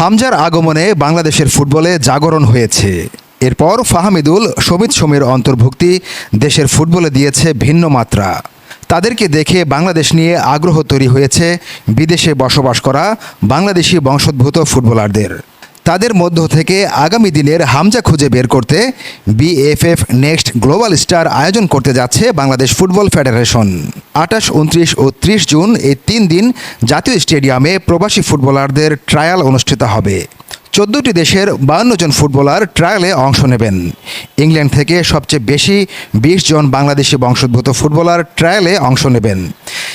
হামজার আগমনে বাংলাদেশের ফুটবলে জাগরণ হয়েছে। এরপর ফাহামিদুল, সমিত সমীর অন্তর্ভুক্তি দেশের ফুটবলে দিয়েছে ভিন্ন মাত্রা। তাদেরকে দেখে বাংলাদেশ নিয়ে আগ্রহ তৈরি হয়েছে বিদেশে বসবাস করা বাংলাদেশি বংশোদ্ভূত ফুটবলারদের। তাদের মধ্য থেকে আগামী দিনের হামজা খুঁজে বের করতে বিএফএফ নেক্সট গ্লোবাল স্টার আয়োজন করতে যাচ্ছে বাংলাদেশ ফুটবল ফেডারেশন। আঠাশ, উনত্রিশ ও ত্রিশ জুন এই তিন দিন জাতীয় স্টেডিয়ামে প্রবাসী ফুটবলারদের ট্রায়াল অনুষ্ঠিত হবে। চোদ্দটি দেশের বাহান্ন জন ফুটবলার ট্রায়ালে অংশ নেবেন। ইংল্যান্ড থেকে সবচেয়ে বেশি বিশ জন বাংলাদেশি বংশোদ্ভূত ফুটবলার ট্রায়ালে অংশ নেবেন।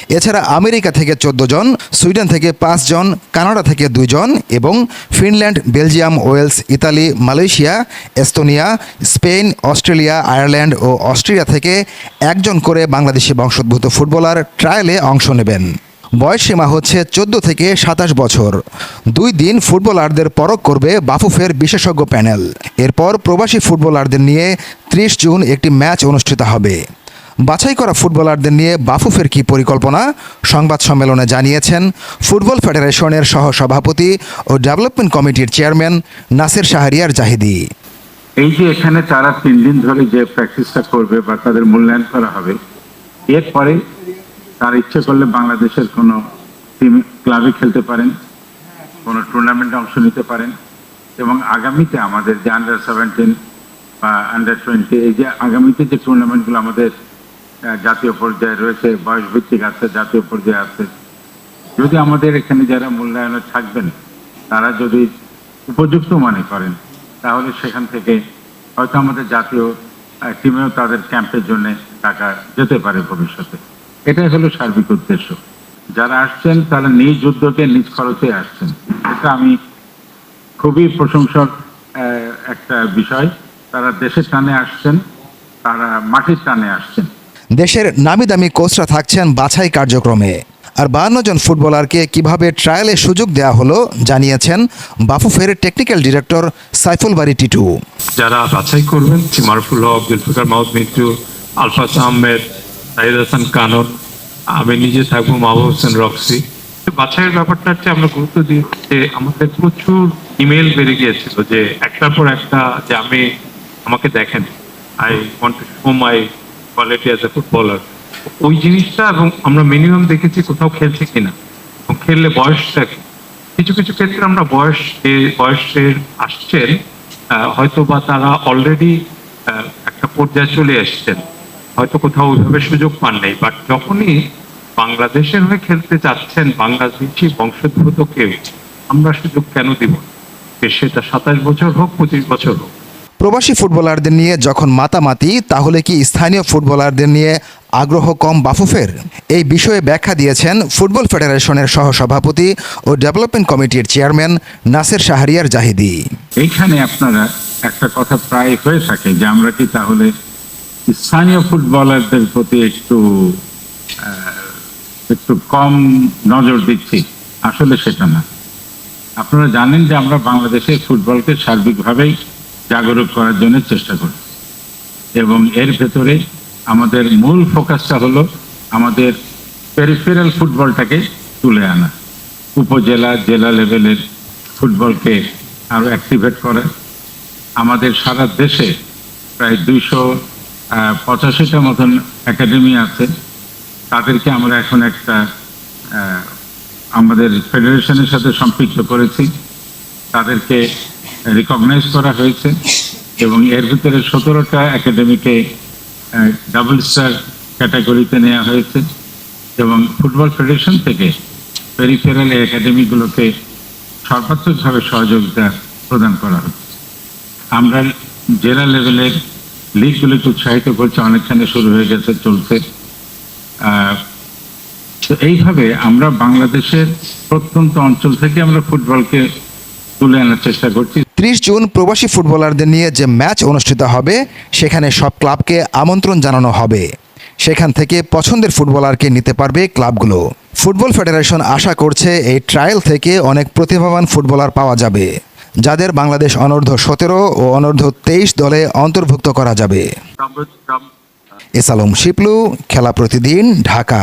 এছাড়া আমেরিকা থেকে চোদ্দ জন, সুইডেন থেকে পাঁচ জন, কানাডা থেকে দুইজন এবং Finland, Belgium, Wales, Italy, Malaysia, Estonia, Spain, Australia, Ireland ও অস্ট্রেলিয়া থেকে একজন করে বাংলাদেশি বংশোদ্ভূত ফুটবলার ট্রায়ালে অংশ নেবেন। বয়স সীমা হচ্ছে চোদ্দ থেকে সাতাশ বছর। দুই দিন ফুটবলারদের পরখ করবে বাফুফের বিশেষজ্ঞ প্যানেল। এরপর প্রবাসী ফুটবলারদের নিয়ে ত্রিশ জুন একটি ম্যাচ অনুষ্ঠিত হবে। বাছাই করা ফুটবলারদের নিয়ে বাফুফের কি পরিকল্পনা? সংবাদ সম্মেলনে জানিয়েছেন ফুটবল ফেডারেশনের সহ সভাপতি ও ডেভেলপমেন্ট কমিটির চেয়ারম্যান নাসির শাহরিয়ার জাহিদি। এই যে এখানে তারা তিন দিন ধরে যে প্র্যাকটিসটা করবে বা তাদের মূল্যায়ন করা হবে, এরপরে তার ইচ্ছে করলে বাংলাদেশের কোনো টিম ক্লাবে খেলতে পারেন, কোনো টুর্নামেন্টে অংশ নিতে পারেন এবং আগামীতে আমাদের যে আন্ডার সেভেন্টিন বা আন্ডার টোয়েন্টি এই যে আগামীতে যে টুর্নামেন্টগুলো আমাদের জাতীয় পর্যায়ে রয়েছে বয়স ভিত্তিক আছে জাতীয় পর্যায়ে আছে। যদি আমাদের এখানে যারা মূল্যায়নে থাকবেন তারা যদি উপযুক্ত মনে করেন তাহলে সেখান থেকে হয়তো আমাদের জাতীয় টিমেও তাদের ক্যাম্পের জন্য টাকা যেতে পারে ভবিষ্যতে। এটাই হলো সার্বিক উদ্দেশ্য। যারা আসছেন তারা নিজ উদ্যোগে নিজ খরচে আসছেন। এটা আমি খুবই প্রশংসক আহ, একটা বিষয়। তারা দেশের টানে আসছেন তারা মাটির টানে আসছেন। দেশের নামি দামি কোচরা থাকছেন বাছাই কার্যক্রমে। আর বাহান্ন জন ফুটবলারকে কীভাবে ট্রায়ালে সুযোগ দেওয়া হলো জানিয়েছেন বাফুফের টেকনিক্যাল ডিরেক্টর সাইফুল বাড়ি টিটু। যারা বাছাই করবেন মারফুল হক, জুলফিকার মাহমুদ মিন্টু আলফাজ আহমেদ সাহিদ হাসান কানন, আমি নিজে থাকব মাহবুব হোসেন রক্সি। বাছাইয়ের ব্যাপারটা হচ্ছে আমরা গুরুত্ব দিই যে আমাদের প্রচুর ইমেল বেড়ে গিয়েছিল যে একটার পর একটা যে আমি আমাকে দেখেন। I want to show my quality as a footballer ওই জিনিসটা এবং আমরা মিনিমাম দেখেছি কোথাও খেলছে কিনা। এবং খেললে বয়সটা কি কিছু কিছু ক্ষেত্রে আমরা বয়স বয়সের আসছেন হয়তো বা তারা অলরেডি একটা পর্যায়ে চলে এসছেন। হয়তো কোথাও ওইভাবে সুযোগ পান নাই। বাট যখনই বাংলাদেশের হয়ে খেলতে চাচ্ছেন বাংলাদেশি বংশোদ্ভূত কেউ, আমরা সুযোগ কেন দিব সেটা সাতাশ বছর হোক, পঁচিশ বছর হোক। প্রবাসী ফুটবলারদের নিয়ে যখন মাতামাতি, তাহলে কি স্থানীয় ফুটবলারদের নিয়ে আগ্রহ কম বাফুফের? এই বিষয়ে ব্যাখ্যা দিয়েছেন ফুটবল ফেডারেশনের সহসভাপতি ও ডেভেলপমেন্ট কমিটির চেয়ারম্যান নাসের শাহরিয়ার জাহিদি। এইখানে আপনারা একটা কথা প্রায় হয়ে থাকে যে আমরা কি তাহলে স্থানীয় ফুটবলারদের প্রতি একটু একটু কম নজর দিচ্ছি? আসলে সেটা না। আপনারা জানেন যে আমরা বাংলাদেশের ফুটবলকে সার্বিকভাবেই জাগরুক করার জন্য চেষ্টা করি। এবং এর ভেতরে আমাদের মূল ফোকাসটা হলো আমাদের পেরিফেরাল ফুটবলটাকে তুলে আনা। উপজেলা, জেলা লেভেলের ফুটবলকে আরও অ্যাক্টিভেট করা। আমাদের সারা দেশে প্রায় দুইশো পঁচাশিটা মতন একাডেমি আছে। তাদেরকে আমরা এখন একটা আমাদের ফেডারেশনের সাথে সম্পৃক্ত করেছি। তাদেরকে রিকগনাইজ করা হয়েছে এবং এর ভিতরে সতেরোটা একাডেমিকে ডাবল স্টার ক্যাটাগরিতে নেওয়া হয়েছে এবং ফুটবল ফেডারেশন থেকে পেরিফেরাল একাডেমিগুলোকে সর্বাত্মকভাবে সহযোগিতা প্রদান করা হচ্ছে। আমরা জেলা লেভেলের লিগগুলিকে উৎসাহিত করছে, অনেকখানে শুরু হয়ে গেছে, চলছে। তো এইভাবে আমরা বাংলাদেশের প্রত্যন্ত অঞ্চল থেকে আমরা ফুটবলকে তুলে আনার চেষ্টা করছি। ত্রিশ জুন প্রবাসী ফুটবলারদের নিয়ে যে ম্যাচ অনুষ্ঠিত হবে সেখানে সব ক্লাবকে আমন্ত্রণ জানানো হবে। সেখান থেকে পছন্দের ফুটবলারকে নিতে পারবে ক্লাবগুলো। ফুটবল ফেডারেশন আশা করছে এই ট্রায়াল থেকে অনেক প্রতিভাবান ফুটবলার পাওয়া যাবে যাদের বাংলাদেশ অনূর্ধ্ব সতেরো ও অনূর্ধ্ব তেইশ দলে অন্তর্ভুক্ত করা যাবে। এসালম শিপলু খেলা প্রতিদিন ঢাকা।